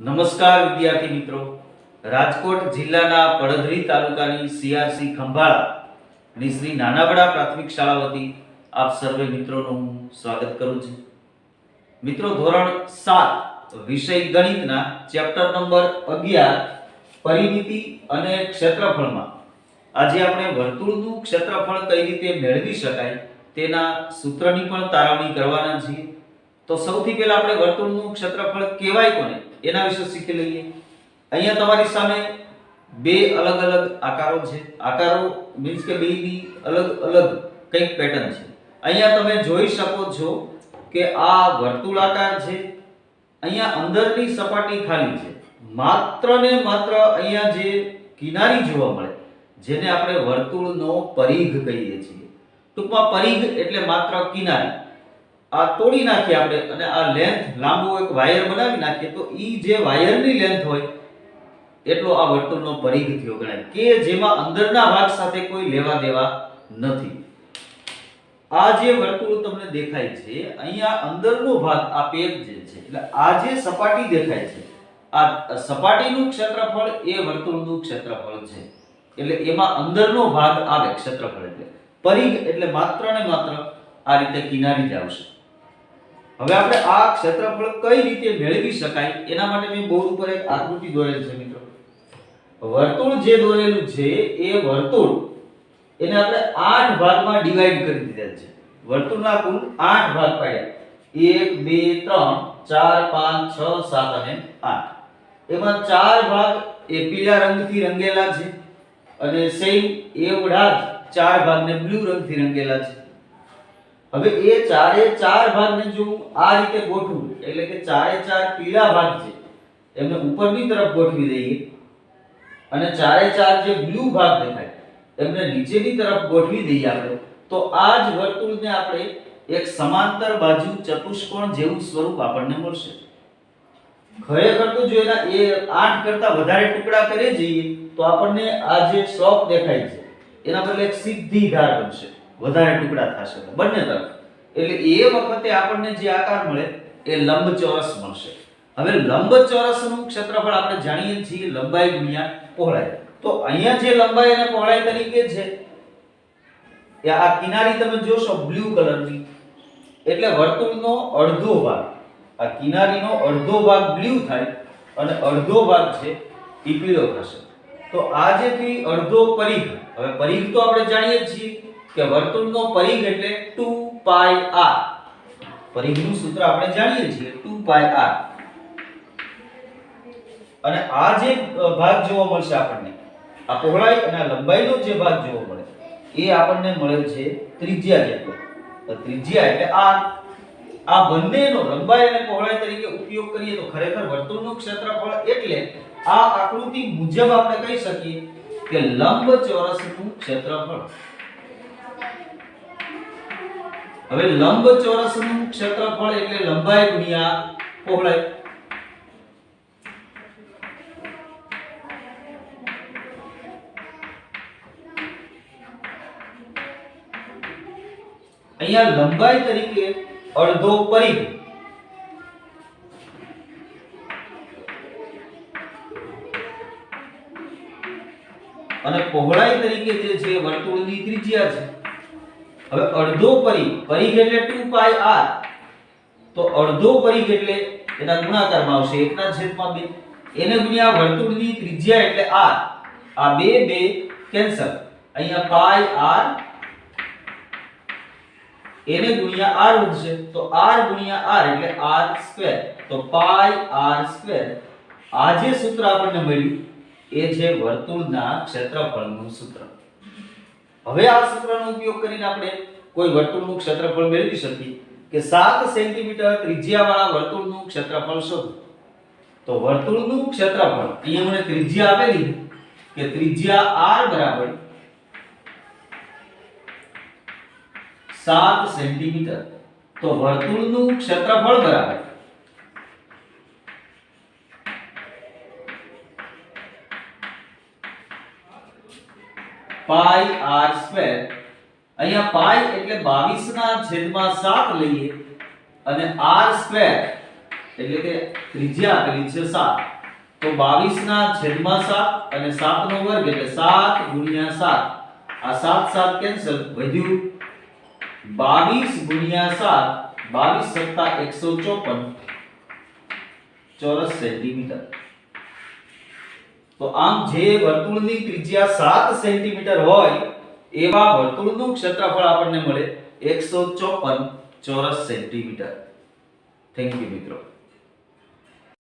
નમસ્કાર વિદ્યાર્થી મિત્રો. રાજકોટ જિલ્લાના પડધરી તાલુકાની સીઆરસી ખંભાળા ની શ્રી નાનાવડા પ્રાથમિક શાળા વતી આપ સર્વે મિત્રોનું હું સ્વાગત કરું છું. મિત્રો, ધોરણ સાત વિષય ગણિતના ચેપ્ટર નંબર અગિયાર, પરિમિતિ અને ક્ષેત્રફળમાં. આજે આપણે વર્તુળનું ક્ષેત્રફળ કઈ રીતે મેળવી શકાય તેના સૂત્રની પણ તારવણી કરવાના છીએ. તો સૌથી પહેલા આપણે વર્તુળનું ક્ષેત્રફળ કહેવાય કોને? એના વિશે શીખી લઈએ. અહીંયા તમારી સામે બે અલગ અલગ આકારો છે. આકારો મીન્સ કે બેની અલગ અલગ કંઈક પેટર્ન છે. અહીંયા તમે જોઈ શકો છો કે આ વર્તુળાકાર છે. અહીંયા અંદરની સપાટી ખાલી છે. માત્ર ને માત્ર અહીંયા જે કિનારી જોવા મળે, જેને આપણે વર્તુળનો પરિઘ કહીએ છીએ. ટૂંકમાં પરિઘ એટલે માત્ર કિનારી. આ તોડી નાખીએ આપણે અને આ લેન્થ લાંબો એક વાયર બનાવી નાખીએ તો ઈ જે વાયરની લેન્થ હોય, એટલો આ વર્તુળનો પરિઘ થયો ગણાય. કે જેમાં અંદરના ભાગ સાથે કોઈ લેવા દેવા નથી. આ જે વર્તુળ તમને દેખાય છે, અહીંયા અંદરનો ભાગ આ પેજ જે છે, એટલે આ જે સપાટી દેખાય છે, આ સપાટીનું ક્ષેત્રફળ એ વર્તુળનું ક્ષેત્રફળ છે. એટલે એમાં અંદરનો ભાગ આવે ક્ષેત્રફળ એટલે. પરિઘ એટલે માત્ર ને માત્ર આ રીતે કિનારી જ આવશે. હવે આપણે આ ક્ષેત્રફળ કઈ રીતે મેળવી શકાય એના માટે મેં બોર્ડ ઉપર એક આકૃતિ દોરેલ છે મિત્રો. વર્તુળ જે દોરેલું છે એ વર્તુળ એને આપણે આઠ ભાગમાં ડિવાઈડ કરી દીધેલ છે. વર્તુળના કુલ આઠ ભાગ પાડ્યા. એક, બે, ત્રણ, ચાર, પાંચ, છ, સાત અને આઠ. એમાં ચાર ભાગ એ પીળા રંગથી રંગેલા છે અને સેમ એવડા જ ચાર ભાગને બ્લુ રંગથી રંગેલા છે. હવે એ ચારે ચાર ભાગને જો હું આ રીતે ગોઠવું, એટલે કે ચારે ચાર પીળા ભાગ છે, એમને ઉપરની તરફ ગોઠવી દઈએ, અને ચારે ચાર જે બ્લુ ભાગ દેખાય, એમને નીચેની તરફ ગોઠવી દઈએ આપણે, તો આ જ વર્તુળને આપણે એક સમાંતર બાજુ ચતુષ્કોણ જેવું સ્વરૂપ આપણને મળશે. ખરેખર તો જો એના એ આઠ કરતા વધારે ટુકડા કરી જઈએ, તો આપણને આ જે શોપ દેખાય છે, એના બદલે એક સીધી ધાર બનશે. વધારે ટુકડા થશે બંને તરફ. એટલે એ વખતે આપણને જે આકાર મળે, એ લંબચોરસ મળશે. હવે લંબચોરસનું ક્ષેત્રફળ આપણે જાણીએ છીએ, લંબાઈ ગુણ્યા પહોળાઈ. તો અહીંયા જે લંબાઈ અને પહોળાઈ તરીકે છે, એ આ કિનારી તમે જોશો બ્લુ કલરની. એટલે વર્તુળનો અડધો ભાગ. આ કિનારીનો અડધો ભાગ બ્લુ થાય અને અડધો ભાગ છે એ પીળો થશે. તો આ જે અડધો પરિઘ. હવે પરિઘ તો આપણે જાણીએ છીએ. કે વર્તુળનો પરિઘ એટલે 2 પાઈ r પરિઘનું સૂત્ર આપણે જાણીએ છીએ 2 પાઈ r અને આ જે ભાગ જોવા મળશે આપણને, આ પહોળાઈ અને લંબાઈનો જે ભાગ જોવા મળે, એ આપણને મળે છે ત્રિજ્યા જેટલો. તો ત્રિજ્યા એટલે r આ બંનેનો લંબાઈ અને પહોળાઈ તરીકે ઉપયોગ કરીએ તો ખરેખર વર્તુળનું ક્ષેત્રફળ એટલે આ આકૃતિ મુજબ આપણે કહી શકીએ કે લંબચોરસનું ક્ષેત્રફળ. હવે લંબચોરસનું ક્ષેત્રફળ એટલે લંબાઈ ગુણ્યા પહોળાઈ. અહીંયા લંબાઈ તરીકે અડધો પરિઘ. અને પહોળાઈ તરીકે જે છે વર્તુળની ત્રિજ્યા છે. હવે અડધો પરિઘ પરિઘ એટલે 2 પાઈ r. તો અડધો પરિઘ એટલે એના ગુણાકારમાં આવશે એકના છેદમાં બે. એને ગુણ્યા વર્તુળની ત્રિજ્યા એટલે r. આ બે બે કેન્સલ અહીંયા પાઈ r. એને ગુણ્યા r વધશે. તો r ગુણ્યા r એટલે r સ્ક્વેર તો પાઈ r સ્ક્વેર આ જે સૂત્ર આપણને મળ્યું, એ છે વર્તુળના ક્ષેત્રફળનું સૂત્ર. હવે આ સૂત્રનો ઉપયોગ કરીને આપણે કોઈ વર્તુળનું ક્ષેત્રફળ મેળવી શકીએ કે 7 સેન્ટીમીટર ત્રિજ્યાવાળા વર્તુળનું ક્ષેત્રફળ શોધો તો વર્તુળનું ક્ષેત્રફળ અહીંયા મને ત્રિજ્યા આપેલી કે ત્રિજ્યા r બરાબર 7 સેન્ટીમીટર. તો વર્તુળનું ક્ષેત્રફળ બરાબર પાઈ આર સ્ક્વેર. અહીંયા પાઈ એટલે 22 ના છેદમાં 7 લઈએ અને r સ્ક્વેર એટલે કે ત્રિજ્યા આપેલી છે સાત. તો બાવીસ ના છેદમાં 7 અને 7 નો વર્ગ એટલે સાત ગુણ્યા સાત. આ સાત સાત કેન્સલ વધ્યું. બાવીસ ગુણ્યા સાત, બાવીસ સત્તા એકસો ચોપન ચોરસ સેન્ટીમીટર. તો આમ જે વર્તુળની ત્રિજ્યા સાત સેન્ટીમીટર હોય, એવા વર્તુળનું ક્ષેત્રફળ આપણને મળે એકસો ચોપન ચોરસ સેન્ટીમીટર. થેન્ક યુ મિત્રો.